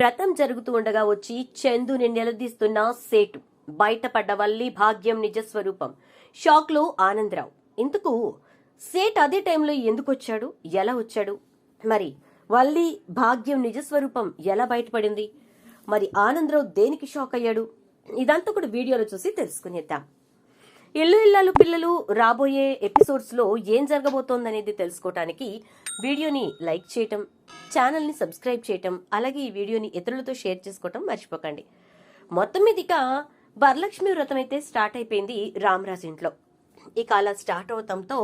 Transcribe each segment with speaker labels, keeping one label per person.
Speaker 1: వ్రతం జరుగుతూ ఉండగా వచ్చి చందుని నిలదీస్తున్న సేటు. బయటపడ్డ వల్లి భాగ్యం నిజ స్వరూపం. షాక్లో ఆనందరావు. ఇందుకు సేట్ అదే టైంలో ఎందుకు వచ్చాడు ఎలా వచ్చాడు? మరి వల్లి భాగ్యం నిజ స్వరూపం ఎలా బయటపడింది? మరి ఆనందరావు దేనికి షాక్ అయ్యాడు? ఇదంతా కూడా వీడియోలో చూసి తెలుసుకునేద్దాం. ఇల్లు ఇల్లాలు పిల్లలు రాబోయే ఎపిసోడ్స్లో ఏం జరగబోతోందనేది తెలుసుకోవటానికి వీడియోని లైక్ చేయటం ఛానల్ని సబ్స్క్రైబ్ చేయటం అలాగే ఈ వీడియోని ఇతరులతో షేర్ చేసుకోవటం మర్చిపోకండి. మొత్తం మీదిక వరలక్ష్మి వ్రతం అయితే స్టార్ట్ అయిపోయింది రామరాజు ఇంట్లో. ఇక అలా స్టార్ట్ అవటంతో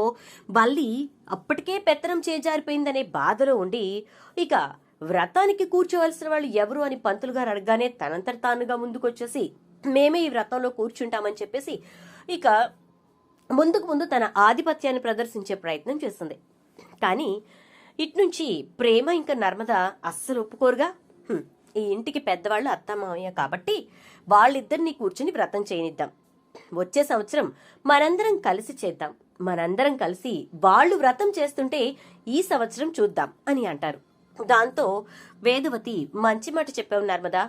Speaker 1: బల్లి అప్పటికే పెత్తనం చేజారిపోయిందనే బాధలో ఉండి ఇక వ్రతానికి కూర్చోవలసిన వాళ్ళు ఎవరు అని పంతులు గారు అడగగానే తనంతట తానుగా ముందుకొచ్చేసి మేమే ఈ వ్రతంలో కూర్చుంటామని చెప్పేసి ఇక ముందుకు ముందు తన ఆధిపత్యాన్ని ప్రదర్శించే ప్రయత్నం చేస్తుంది. కానీ ఇట్నుంచి ప్రేమ ఇంకా నర్మద అస్సలు ఒప్పుకోరుగా. ఈ ఇంటికి పెద్దవాళ్ళు అత్తమామయ్య కాబట్టి వాళ్ళిద్దరినీ కూర్చుని వ్రతం చేయనిద్దాం. వచ్చే సంవత్సరం మనందరం కలిసి చేద్దాం. మనందరం కలిసి వాళ్ళు వ్రతం చేస్తుంటే ఈ సంవత్సరం చూద్దాం అని అంటారు. దాంతో వేదవతి మంచి మాట చెప్పావు నర్మదా.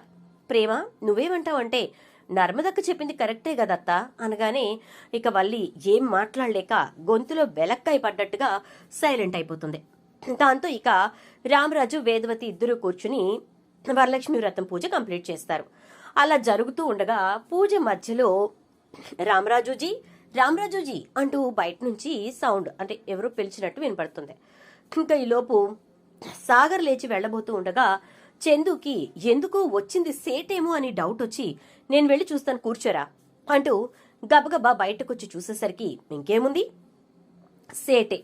Speaker 1: ప్రేమ నువ్వేమంటావంటే నర్మదక్క చెప్పింది కరెక్టే కదత్త? అనగానే ఇక వల్లి ఏం మాట్లాడలేక గొంతులో వెలక్కాయ పడ్డట్టుగా సైలెంట్ అయిపోతుంది. దాంతో ఇక రామరాజు వేదవతి ఇద్దరు కూర్చుని వరలక్ష్మి వ్రతం పూజ కంప్లీట్ చేస్తారు. అలా జరుగుతూ ఉండగా పూజ మధ్యలో రామరాజుజీ రామరాజుజీ అంటూ బయట నుంచి సౌండ్ అంటే ఎవరో పిలిచినట్టు వినపడుతుంది. ఇంకా ఈలోపు సాగర్ లేచి వెళ్ళబోతూ ఉండగా చందుకి ఎందుకో వచ్చింది సేటేమో అని డౌట్ వచ్చి నేను వెళ్ళి చూస్తాను కూర్చోరా అంటూ గబగబా బయటకొచ్చి చూసేసరికి ఇంకేముంది? సేటే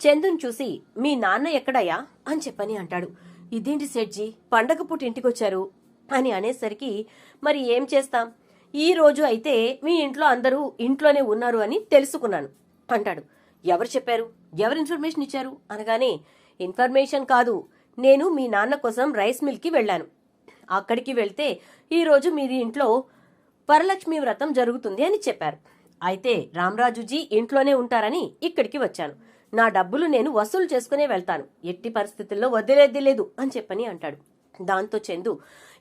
Speaker 1: చందుని చూసి మీ నాన్న ఎక్కడయ్యా? అని చెప్పని అంటాడు. ఇదేంటి సేట్జీ పండగ పూట ఇంటికొచ్చారు? అని అనేసరికి మరి ఏం చేస్తాం? ఈ రోజు అయితే మీ ఇంట్లో అందరూ ఇంట్లోనే ఉన్నారు అని తెలుసుకున్నాను అంటాడు. ఎవరు చెప్పారు? ఎవరు ఇన్ఫర్మేషన్ ఇచ్చారు? అనగానే ఇన్ఫర్మేషన్ కాదు నేను మీ నాన్న కోసం రైస్ మిల్కి వెళ్ళాను. అక్కడికి వెళ్తే ఈరోజు మీది ఇంట్లో వరలక్ష్మి వ్రతం జరుగుతుంది అని చెప్పారు. అయితే రామరాజుజీ ఇంట్లోనే ఉంటారని ఇక్కడికి వచ్చాను. నా డబ్బులు నేను వసూలు చేసుకునే వెళ్తాను. ఎట్టి పరిస్థితుల్లో వదిలేది లేదు అని చెప్పని అంటాడు. దాంతో చందు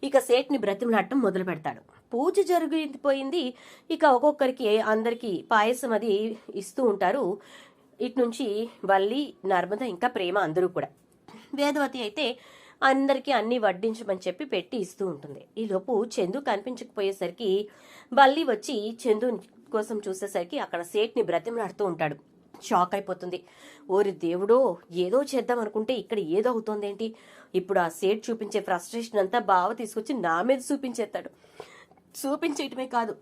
Speaker 1: ఇక సేట్ని బ్రతిమలాడటం మొదలు పెడతాడు పూజ జరిగిపోయింది. ఇక ఒక్కొక్కరికి అందరికి పాయసం అది ఇస్తూ ఉంటారు. ఇటు నుంచి వల్లి నర్మద ఇంకా ప్రేమ అందరూ కూడా. వేదవతి అయితే అందరికీ అన్ని వడ్డించమని చెప్పి పెట్టి ఇస్తూ ఉంటుంది. ఈలోపు చందు కనిపించకపోయేసరికి బల్లి వచ్చి చందు కోసం చూసేసరికి అక్కడ సేట్ని బ్రతిమలాడుతూ ఉంటాడు. షాక్ అయిపోతుంది. ఓరి దేవుడో ఏదో చేద్దాం అనుకుంటే ఇక్కడ ఏదో అవుతోందేంటి? ఇప్పుడు ఆ సేట్ చూపించే ఫ్రస్ట్రేషన్ అంతా బావ తీసుకొచ్చి నా మీద చూపించేస్తాడు. చూపించేయటమే కాదు.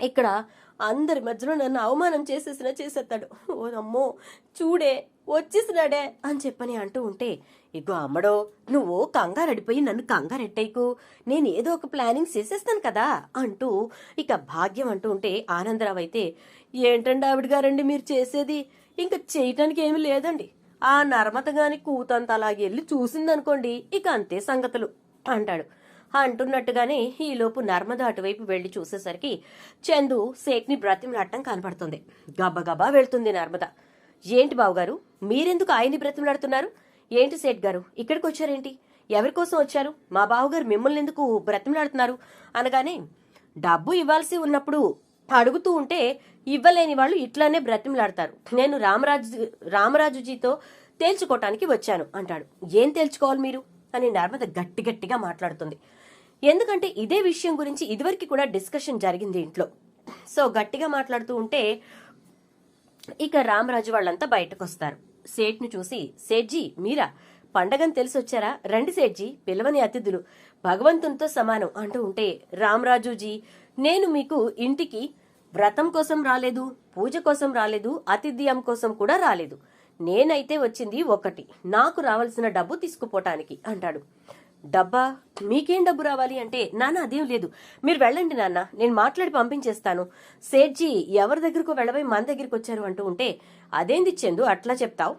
Speaker 1: ఇక్కడ అందరి మధ్యలో నన్ను అవమానం చేసేసినా చేసేస్తాడు. ఓ అమ్మో చూడే వచ్చేసినాడే అని చెప్పని అంటూ ఉంటే ఇగో అమ్మడో నువ్వు కంగారడిపోయి నన్ను కంగారెట్టేకు నేను ఏదో ఒక ప్లానింగ్ చేసేస్తాను కదా అంటూ ఇక భాగ్యం అంటూ ఉంటే ఆనందరావు అయితే ఏంటండి ఆవిడ గారండి మీరు చేసేది? ఇంకా చేయటానికి ఏమీ లేదండి. ఆ నర్మత గాని కూతంత అలాగే వెళ్ళి చూసిందనుకోండి ఇక అంతే సంగతులు అంటాడు. అంటున్నట్టుగానే ఈలోపు నర్మద అటువైపు వెళ్ళి చూసేసరికి చందు సేట్ని బ్రతిమలాడటం కనపడుతుంది. గబగబా వెళ్తుంది నర్మద. ఏంటి బావగారు? మీరెందుకు ఆయన్ని బ్రతిమలాడుతున్నారు? ఏంటి సేట్ గారు? ఇక్కడికి వచ్చారేంటి ఎవరి కోసం వచ్చారు? మా బావగారు మిమ్మల్ని ఎందుకు బ్రతిమలాడుతున్నారు? అనగానే డబ్బు ఇవ్వాల్సి ఉన్నప్పుడు అడుగుతూ ఉంటే ఇవ్వలేని వాళ్ళు ఇట్లానే బ్రతిమలాడతారు. నేను రామరాజు రామరాజుజీతో తేల్చుకోవటానికి వచ్చాను అంటాడు. ఏం తేల్చుకోవాలి మీరు? అని నర్మద గట్టి గట్టిగా మాట్లాడుతుంది. ఎందుకంటే ఇదే విషయం గురించి ఇదివరకు కూడా డిస్కషన్ జరిగింది ఇంట్లో. సో గట్టిగా మాట్లాడుతూ ఉంటే ఇక రామరాజు వాళ్ళంతా బయటకు వస్తారు సేట్ను చూసి సేట్జీ మీరా పండగని తెలిసి వచ్చారా రండి సేట్జీ పిలవని అతిథులు భగవంతునితో సమానం అంటూ ఉంటే రామరాజుజీ నేను మీకు ఇంటికి వ్రతం కోసం రాలేదు పూజ కోసం రాలేదు అతిథ్యం కోసం కూడా రాలేదు. నేనైతే వచ్చింది ఒకటి. నాకు రావాల్సిన డబ్బు తీసుకుపోవటానికి అంటాడు. డబ్బా? మీకేం డబ్బు రావాలి అంటే నాన్న అదేం లేదు. మీరు వెళ్ళండి నాన్న నేను మాట్లాడి పంపించేస్తాను. సేట్జీ ఎవరి దగ్గరకు వెళ్ళబోయి మన దగ్గరికి వచ్చారు అంటూ ఉంటే అదేంది చందు అట్లా చెప్తావు?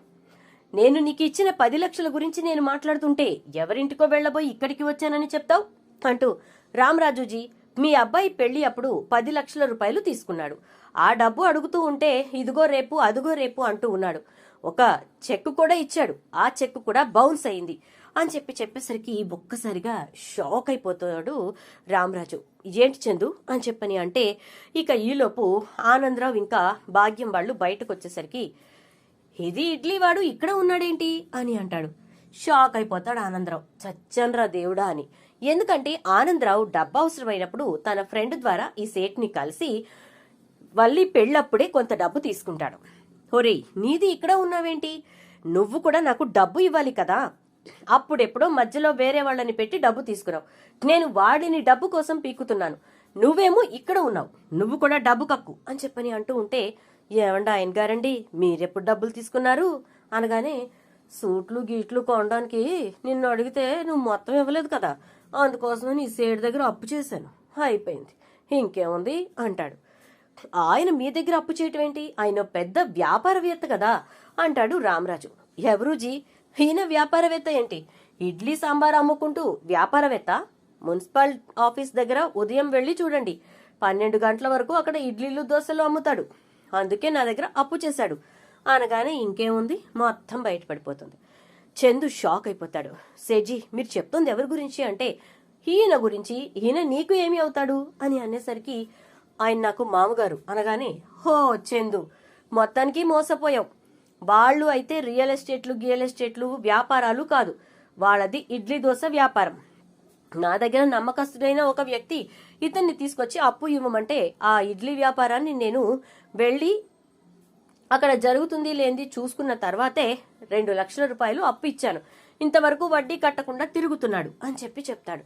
Speaker 1: నేను నీకు ఇచ్చిన పది లక్షల గురించి నేను మాట్లాడుతుంటే ఎవరింటికో వెళ్ళబోయి ఇక్కడికి వచ్చానని చెప్తావు? అంటూ రామరాజుజీ మీ అబ్బాయి పెళ్ళి అప్పుడు పది లక్షల రూపాయలు తీసుకున్నాడు. ఆ డబ్బు అడుగుతూ ఉంటే ఇదిగో రేపు అదిగో రేపు అంటూ ఉన్నాడు. ఒక చెక్ కూడా ఇచ్చాడు. ఆ చెక్ కూడా బౌన్స్ అయింది. అని చెప్పి చెప్పేసరికి ఒక్కసారిగా షాక్ అయిపోతాడు రామరాజు. ఏంటి చందు? అని చెప్పని అంటే ఇక ఈలోపు ఆనందరావు ఇంకా భాగ్యం వాళ్ళు బయటకు వచ్చేసరికి ఇది ఇడ్లీ వాడు ఇక్కడ ఉన్నాడేంటి? అని అంటాడు. షాక్ అయిపోతాడు ఆనందరావు. చచ్చన్రా దేవుడా అని. ఎందుకంటే ఆనందరావు డబ్బు అవసరమైనప్పుడు తన ఫ్రెండ్ ద్వారా ఈ సేట్ని కలిసి వల్లి పెళ్ళప్పుడే కొంత డబ్బు తీసుకుంటాడు. ఒరేయ్ నీది ఇక్కడ ఉన్నావేంటి? నువ్వు కూడా నాకు డబ్బు ఇవ్వాలి కదా? అప్పుడెప్పుడో మధ్యలో వేరే వాళ్ళని పెట్టి డబ్బు తీసుకురావు. నేను వాడిని డబ్బు కోసం పీకుతున్నాను. నువ్వేమో ఇక్కడ ఉన్నావు. నువ్వు కూడా డబ్బు కక్కు అని చెప్పని అంటూ ఉంటే ఏమండి ఆయన గారండి మీరెప్పుడు డబ్బులు తీసుకున్నారు? అనగానే సూట్లు గీట్లు కొనడానికి నిన్ను అడిగితే నువ్వు మొత్తం ఇవ్వలేదు కదా. అందుకోసం ఈ సేడు దగ్గర అప్పు చేశాను. అయిపోయింది. ఇంకేముంది? అంటాడు. ఆయన మీ దగ్గర అప్పు చేయటం ఏంటి? ఆయన పెద్ద వ్యాపారవేత్త కదా అంటాడు రామరాజు. ఎవరూజీ ఈయన వ్యాపారవేత్త ఏంటి? ఇడ్లీ సాంబార్ అమ్ముకుంటూ వ్యాపారవేత్త? మున్సిపల్ ఆఫీస్ దగ్గర ఉదయం వెళ్ళి చూడండి. పన్నెండు గంటల వరకు అక్కడ ఇడ్లీలు దోశలు అమ్ముతాడు. అందుకే నా దగ్గర అప్పు చేశాడు. అనగానే ఇంకేముంది? మొత్తం బయటపడిపోతుంది. చందు షాక్ అయిపోతాడు. సేజీ మీరు చెప్తుంది ఎవరి గురించి అంటే ఈయన గురించి ఈయన నీకు ఏమి అవుతాడు? అని అనేసరికి ఆయన నాకు మామగారు అనగానే హో చందు మొత్తానికి మోసపోయావు. వాళ్ళు అయితే రియల్ ఎస్టేట్లు రియల్ ఎస్టేట్లు వ్యాపారాలు కాదు. వాళ్ళది ఇడ్లీ దోశ వ్యాపారం. నా దగ్గర నమ్మకస్తుడైన ఒక వ్యక్తి ఇతన్ని తీసుకొచ్చి అప్పు ఇవ్వమంటే ఆ ఇడ్లీ వ్యాపారాన్ని నేను వెళ్ళి అక్కడ జరుగుతుంది లేనిది చూసుకున్న తర్వాతే రెండు లక్షల రూపాయలు అప్పు ఇచ్చాను. ఇంతవరకు వడ్డీ కట్టకుండా తిరుగుతున్నాడు అని చెప్పి చెప్తాడు.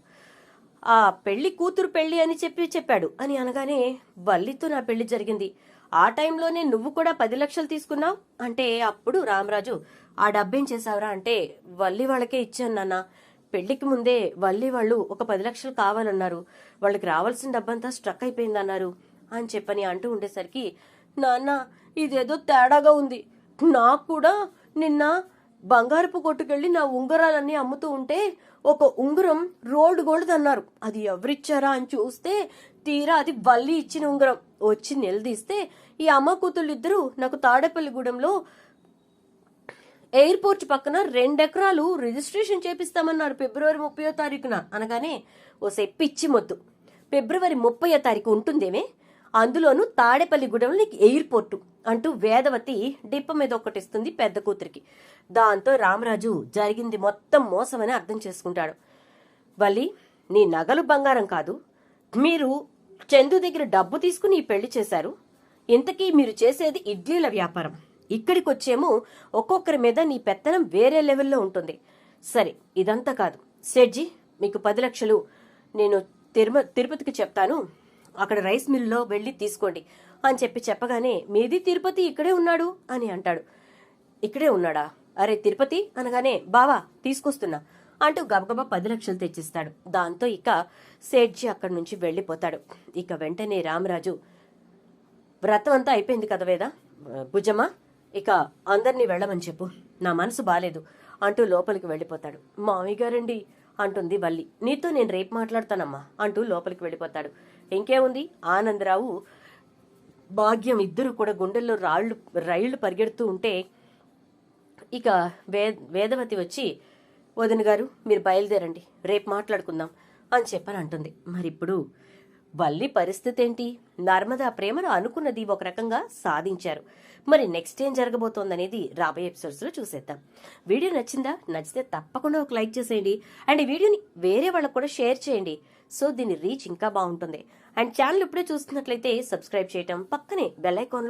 Speaker 1: ఆ పెళ్ళి కూతురు పెళ్ళి అని చెప్పి చెప్పాడు. అని అనగానే వల్లితో నా పెళ్ళి జరిగింది. ఆ టైంలోనే నువ్వు కూడా పది లక్షలు తీసుకున్నావు? అంటే అప్పుడు రామరాజు ఆ డబ్బేం చేసావురా అంటే వల్లి వాళ్ళకే ఇచ్చాను నాన్న. పెళ్ళికి ముందే వల్లి వాళ్ళు ఒక పది లక్షలు కావాలన్నారు. వాళ్ళకి రావాల్సిన డబ్బంతా స్ట్రక్ అయిపోయిందన్నారు. అని చెప్పని అంటూ ఉండేసరికి నాన్న ఇదేదో తేడాగా ఉంది. నాకు కూడా నిన్న బంగారపు కొట్టుకెళ్ళి నా ఉంగరాలన్నీ అమ్ముతూ ఉంటే ఒక ఉంగరం రోల్డ్ గోల్డ్ అన్నారు. అది ఎవరిచ్చారా అని చూస్తే తీరా అది వల్లి ఇచ్చిన ఉంగరం. వచ్చి నిలదీస్తే ఈ అమ్మ కూతుళ్ళిద్దరూ నాకు తాడేపల్లిగూడెంలో ఎయిర్పోర్ట్ పక్కన రెండెకరాలు రిజిస్ట్రేషన్ చేపిస్తామన్నారు ఫిబ్రవరి ముప్పయో తారీఖున. అనగానే ఓసే పిచ్చి మొద్దు. ఫిబ్రవరి ముప్పయో తారీఖు ఉంటుందేమే? అందులోనూ తాడేపల్లిగూడెంలో నీకు ఎయిర్పోర్టు అంటూ వేదవతి డిప్ప మీద ఒకటి ఇస్తుంది పెద్ద కూతురికి. దాంతో రామరాజు జరిగింది మొత్తం మోసమని అర్థం చేసుకుంటాడు. వల్లి నీ నగలు బంగారం కాదు. మీరు చందు దగ్గర డబ్బు తీసుకుని ఈ పెళ్ళి చేశారు. ఇంతకీ మీరు చేసేది ఇడ్లీల వ్యాపారం. ఇక్కడికి వచ్చేమో ఒక్కొక్కరి మీద నీ పెత్తనం వేరే లెవెల్లో ఉంటుంది. సరే ఇదంతా కాదు. సెడ్జీ మీకు పది లక్షలు. నేను తిరుమ తిరుపతికి చెప్తాను. అక్కడ రైస్ మిల్లో వెళ్ళి తీసుకోండి అని చెప్పి చెప్పగానే మీది తిరుపతి ఇక్కడే ఉన్నాడు అని అంటాడు. ఇక్కడే ఉన్నాడా? అరే తిరుపతి అనగానే బావా తీసుకొస్తున్నా అంటూ గబగబా పది లక్షలు తెచ్చిస్తాడు. దాంతో ఇక సేట్జీ అక్కడి నుంచి వెళ్ళిపోతాడు. ఇక వెంటనే రామరాజు వ్రతం అంతా అయిపోయింది కదా వేదా? భుజమా? ఇక అందరినీ వెళ్ళమని చెప్పు. నా మనసు బాలేదు అంటూ లోపలికి వెళ్ళిపోతాడు. మామయ్య గారండి అంటుంది వల్లి. నీతో నేను రేపు మాట్లాడతానమ్మా అంటూ లోపలికి వెళ్ళిపోతాడు. ఇంకేముంది? ఆనందరావు భాగ్యం ఇద్దరు కూడా గుండెల్లో రాళ్ళు రైళ్ళు పరిగెడుతూ ఉంటే ఇక వే వేదవతి వచ్చి వదిన గారు మీరు బయలుదేరండి రేపు మాట్లాడుకుందాం అని చెప్పని అంటుంది. మరి ఇప్పుడు వల్లి పరిస్థితి ఏంటి నర్మదా ప్రేమను అనుకున్నది ఒక రకంగా సాధించారు. మరి నెక్స్ట్ ఏం జరగబోతోందనేది రాబోయే ఎపిసోడ్స్లో చూసేద్దాం. వీడియో నచ్చిందా? నచ్చితే తప్పకుండా ఒక లైక్ చేసేయండి. అండ్ ఈ వీడియోని వేరే వాళ్ళకు కూడా షేర్ చేయండి. సో దీని రీచ్ ఇంకా బాగుంటుంది. అండ్ ఛానల్ ఇప్పుడే చూస్తున్నట్లయితే సబ్స్క్రైబ్ చేయటం పక్కనే బెల్ ఐకాన్